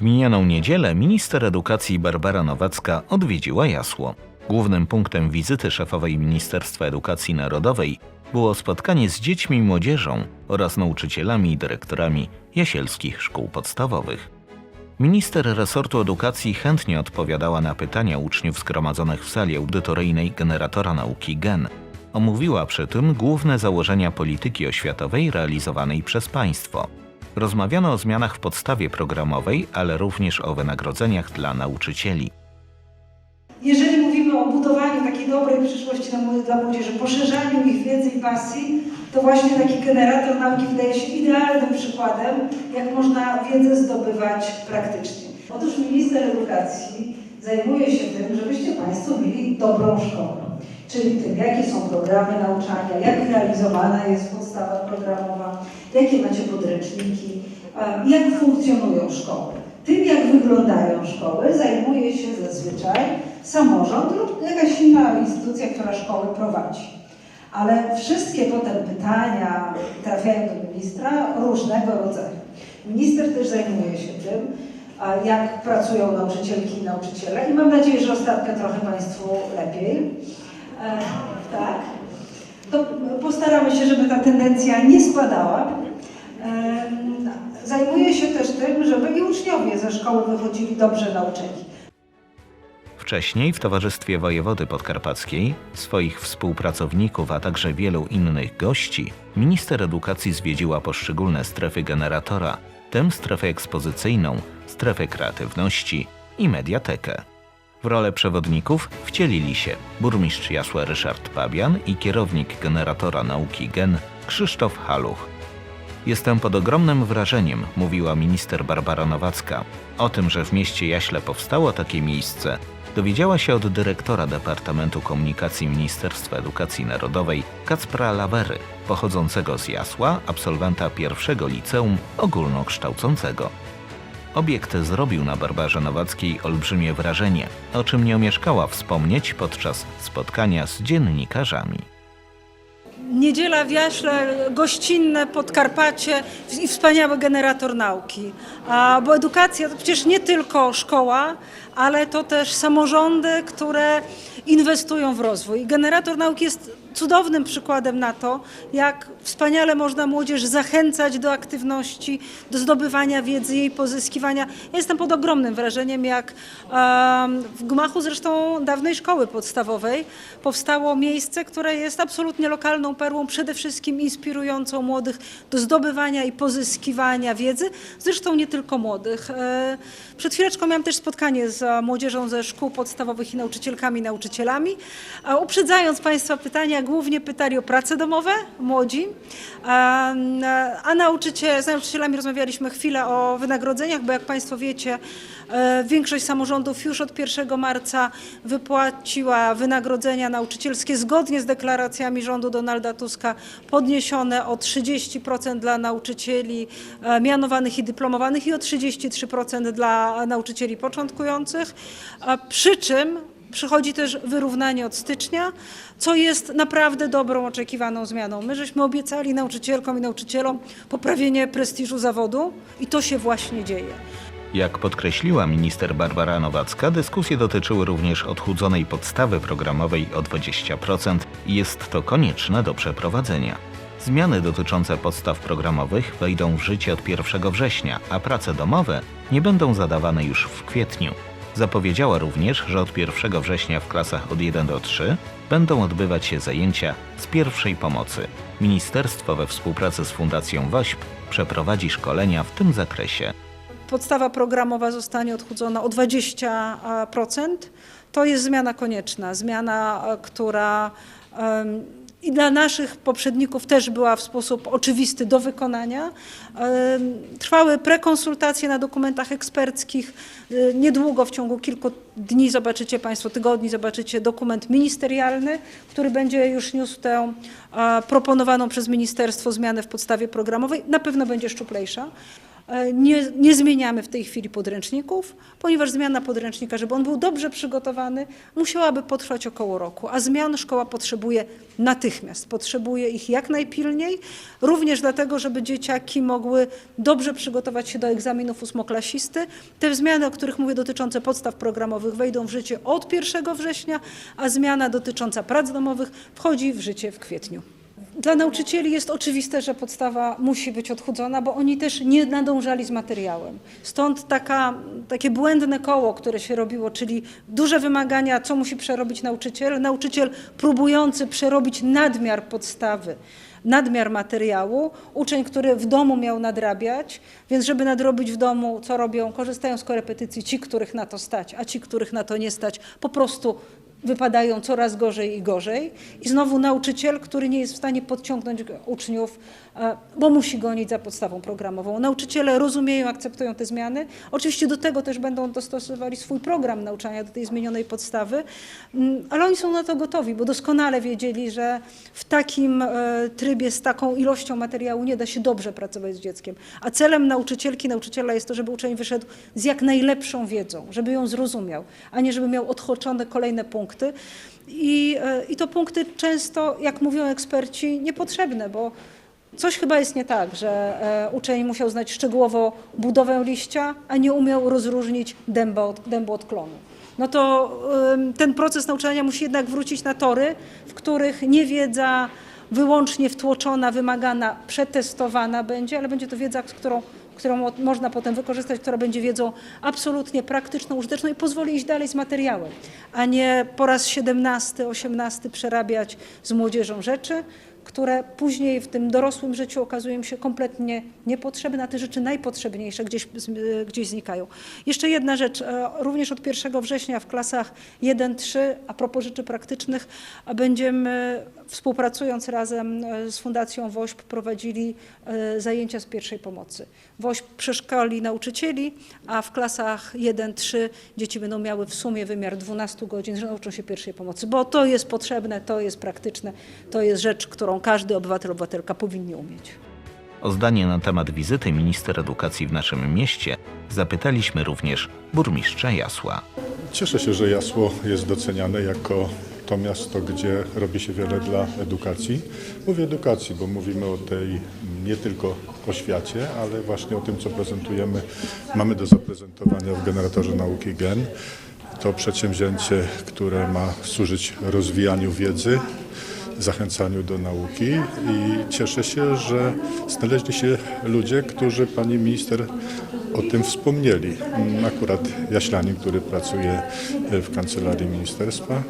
W minioną niedzielę minister edukacji Barbara Nowacka odwiedziła Jasło. Głównym punktem wizyty szefowej Ministerstwa Edukacji Narodowej było spotkanie z dziećmi i młodzieżą oraz nauczycielami i dyrektorami jasielskich szkół podstawowych. Minister resortu edukacji chętnie odpowiadała na pytania uczniów zgromadzonych w sali audytoryjnej generatora nauki GEN. Omówiła przy tym główne założenia polityki oświatowej realizowanej przez państwo. Rozmawiano o zmianach w podstawie programowej, ale również o wynagrodzeniach dla nauczycieli. Jeżeli mówimy o budowaniu takiej dobrej przyszłości dla młodzieży, poszerzaniu ich wiedzy i pasji, to właśnie taki generator nauki wydaje się idealnym przykładem, jak można wiedzę zdobywać praktycznie. Otóż minister edukacji zajmuje się tym, żebyście Państwo mieli dobrą szkołę. Czyli tym, jakie są programy nauczania, jak realizowana jest podstawa programowa, jakie macie podręczniki, jak funkcjonują szkoły. Tym, jak wyglądają szkoły, zajmuje się zazwyczaj samorząd lub jakaś inna instytucja, która szkoły prowadzi. Ale wszystkie potem pytania trafiają do ministra różnego rodzaju. Minister też zajmuje się tym, jak pracują nauczycielki i nauczyciele i mam nadzieję, że ostatnio trochę Państwu lepiej. E, tak. To postaramy się, żeby ta tendencja nie spadała. Zajmuje się też tym, żeby i uczniowie ze szkoły wychodzili dobrze nauczeni. Wcześniej w towarzystwie wojewody podkarpackiej, swoich współpracowników, a także wielu innych gości, minister edukacji zwiedziła poszczególne strefy generatora, w tym strefę ekspozycyjną, strefę kreatywności i mediatekę. W rolę przewodników wcielili się burmistrz Jasła Ryszard Pabian i kierownik generatora nauki GEN Krzysztof Haluch. Jestem pod ogromnym wrażeniem, mówiła minister Barbara Nowacka. O tym, że w mieście Jaśle powstało takie miejsce, dowiedziała się od dyrektora Departamentu Komunikacji Ministerstwa Edukacji Narodowej Kacpra Lawery, pochodzącego z Jasła, absolwenta pierwszego liceum ogólnokształcącego. Obiekt zrobił na Barbarze Nowackiej olbrzymie wrażenie, o czym nie omieszkała wspomnieć podczas spotkania z dziennikarzami. Niedziela w Jaśle, gościnne Podkarpacie i wspaniały generator nauki. Bo edukacja to przecież nie tylko szkoła, ale to też samorządy, które inwestują w rozwój. Generator nauki jest cudownym przykładem na to, jak wspaniale można młodzież zachęcać do aktywności, do zdobywania wiedzy, jej pozyskiwania. Ja jestem pod ogromnym wrażeniem, jak w gmachu zresztą dawnej szkoły podstawowej powstało miejsce, które jest absolutnie lokalną perłą, przede wszystkim inspirującą młodych do zdobywania i pozyskiwania wiedzy, zresztą nie tylko młodych. E, Przed chwileczką miałam też spotkanie z młodzieżą ze szkół podstawowych i nauczycielkami nauczycielami. Uprzedzając Państwa pytania, głównie pytali o prace domowe, młodzi, a, nauczyciel, z nauczycielami rozmawialiśmy chwilę o wynagrodzeniach, bo jak Państwo wiecie, e, większość samorządów już od 1 marca wypłaciła wynagrodzenia nauczycielskie zgodnie z deklaracjami rządu Donalda Tuska podniesione o 30% dla nauczycieli e, mianowanych i dyplomowanych i o 33% dla nauczycieli początkujących. A Przy czym przychodzi też wyrównanie od stycznia, co jest naprawdę dobrą, oczekiwaną zmianą. My żeśmy obiecali nauczycielkom i nauczycielom poprawienie prestiżu zawodu i to się właśnie dzieje. Jak podkreśliła minister Barbara Nowacka, dyskusje dotyczyły również odchudzonej podstawy programowej o 20% i jest to konieczne do przeprowadzenia. Zmiany dotyczące podstaw programowych wejdą w życie od 1 września, a prace domowe nie będą zadawane już w kwietniu. Zapowiedziała również, że od 1 września w klasach od 1 do 3 będą odbywać się zajęcia z pierwszej pomocy. Ministerstwo we współpracy z Fundacją WOŚP przeprowadzi szkolenia w tym zakresie. podstawa programowa zostanie odchudzona o 20%. To jest zmiana konieczna, zmiana, e, która i dla naszych poprzedników też była w sposób oczywisty do wykonania. Trwały prekonsultacje na dokumentach eksperckich. E, Niedługo, w ciągu kilku dni zobaczycie Państwo, tygodni zobaczycie dokument ministerialny, który będzie już niósł tę proponowaną przez ministerstwo zmianę w podstawie programowej. Na pewno będzie szczuplejsza. E, Nie, nie zmieniamy w tej chwili podręczników, ponieważ zmiana podręcznika, żeby on był dobrze przygotowany, musiałaby potrwać około roku, a zmian szkoła potrzebuje natychmiast. Potrzebuje ich jak najpilniej, również dlatego, żeby dzieciaki mogły dobrze przygotować się do egzaminów ósmoklasisty. Te zmiany, o których mówię, dotyczące podstaw programowych wejdą w życie od 1 września, a zmiana dotycząca prac domowych wchodzi w życie w kwietniu. Dla nauczycieli jest oczywiste, że podstawa musi być odchudzona, bo oni też nie nadążali z materiałem. Stąd taka, takie błędne koło, które się robiło, czyli duże wymagania, co musi przerobić nauczyciel. Nauczyciel próbujący przerobić nadmiar podstawy, nadmiar materiału. Uczeń, który w domu miał nadrabiać, więc żeby nadrobić w domu, co robią? Korzystają z korepetycji ci, których na to stać, a ci, których na to nie stać, po prostu wypadają coraz gorzej i gorzej. I znowu nauczyciel, który nie jest w stanie podciągnąć uczniów, bo musi gonić za podstawą programową. Nauczyciele rozumieją, akceptują te zmiany. Oczywiście do tego też będą dostosowali swój program nauczania do tej zmienionej podstawy, Mm, ale oni są na to gotowi, bo doskonale wiedzieli, że w takim e, trybie, z taką ilością materiału nie da się dobrze pracować z dzieckiem. A celem nauczycielki, nauczyciela jest to, żeby uczeń wyszedł z jak najlepszą wiedzą, żeby ją zrozumiał, a nie żeby miał odchodzone kolejne punkty. I, e, I to punkty często, jak mówią eksperci, niepotrzebne, bo coś chyba jest nie tak, że e, uczeń musiał znać szczegółowo budowę liścia, a nie umiał rozróżnić dęba od, dębu od klonu. No to ten proces nauczania musi jednak wrócić na tory, w których nie wiedza wyłącznie wtłoczona, wymagana, przetestowana będzie, ale będzie to wiedza, którą, którą mo- można potem wykorzystać, która będzie wiedzą absolutnie praktyczną, użyteczną i pozwoli iść dalej z materiałem, a nie po raz 17, 18 przerabiać z młodzieżą rzeczy, które później w tym dorosłym życiu okazują się kompletnie niepotrzebne, a te rzeczy najpotrzebniejsze gdzieś, z- gdzieś znikają. Jeszcze jedna rzecz, e, również od 1 września w klasach 1-3, a propos rzeczy praktycznych, będziemy współpracując razem e, z Fundacją WOŚP prowadzili e, zajęcia z pierwszej pomocy. WOŚP przeszkoli nauczycieli, a w klasach 1-3 dzieci będą miały w sumie wymiar 12 godzin, że nauczą się pierwszej pomocy, bo to jest potrzebne, to jest praktyczne, to jest rzecz, którą każdy obywatel, obywatelka powinni umieć. O zdanie na temat wizyty minister edukacji w naszym mieście zapytaliśmy również burmistrza Jasła. Cieszę się, że Jasło jest doceniane jako to miasto, gdzie robi się wiele dla edukacji. Mówię edukacji, bo mówimy o tej nie tylko oświacie, ale właśnie o tym, co prezentujemy, mamy do zaprezentowania w generatorze nauki GEN. To przedsięwzięcie, które ma służyć rozwijaniu wiedzy, zachęcaniu do nauki i cieszę się, że znaleźli się ludzie, którzy pani minister o tym wspomnieli. Akurat Jaślanin, który pracuje w kancelarii ministerstwa,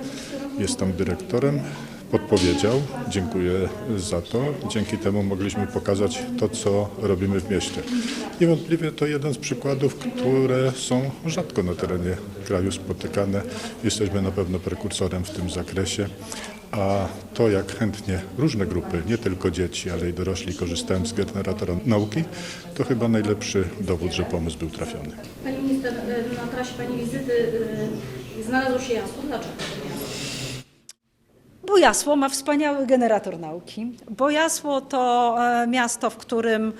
jest tam dyrektorem, podpowiedział. Dziękuję za to. Dzięki temu mogliśmy pokazać to, co robimy w mieście. Niewątpliwie to jeden z przykładów, które są rzadko na terenie kraju spotykane. Jesteśmy na pewno prekursorem w tym zakresie. A to, jak chętnie różne grupy, nie tylko dzieci, ale i dorośli korzystają z generatora nauki, to chyba najlepszy dowód, że pomysł był trafiony. Pani minister, y, na trasie Pani wizyty y, znalazło się jasło. Dlaczego? Bo Jasło ma wspaniały generator nauki, bo Jasło to e, miasto, w którym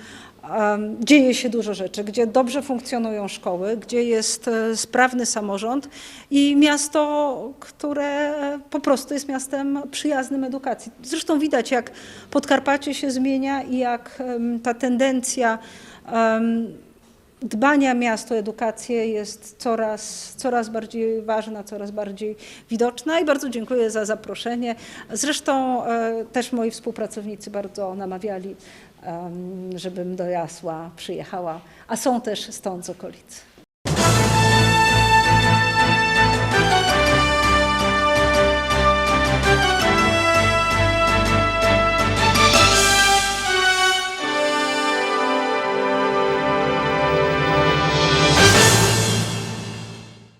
dzieje się dużo rzeczy, gdzie dobrze funkcjonują szkoły, gdzie jest e, sprawny samorząd i miasto, które po prostu jest miastem przyjaznym edukacji. Zresztą widać, jak Podkarpacie się zmienia i jak ta tendencja dbania miasta o edukację jest coraz, coraz bardziej ważna, coraz bardziej widoczna i bardzo dziękuję za zaproszenie. Zresztą e, też moi współpracownicy bardzo namawiali, żebym do Jasła przyjechała, a są też stąd z okolicy.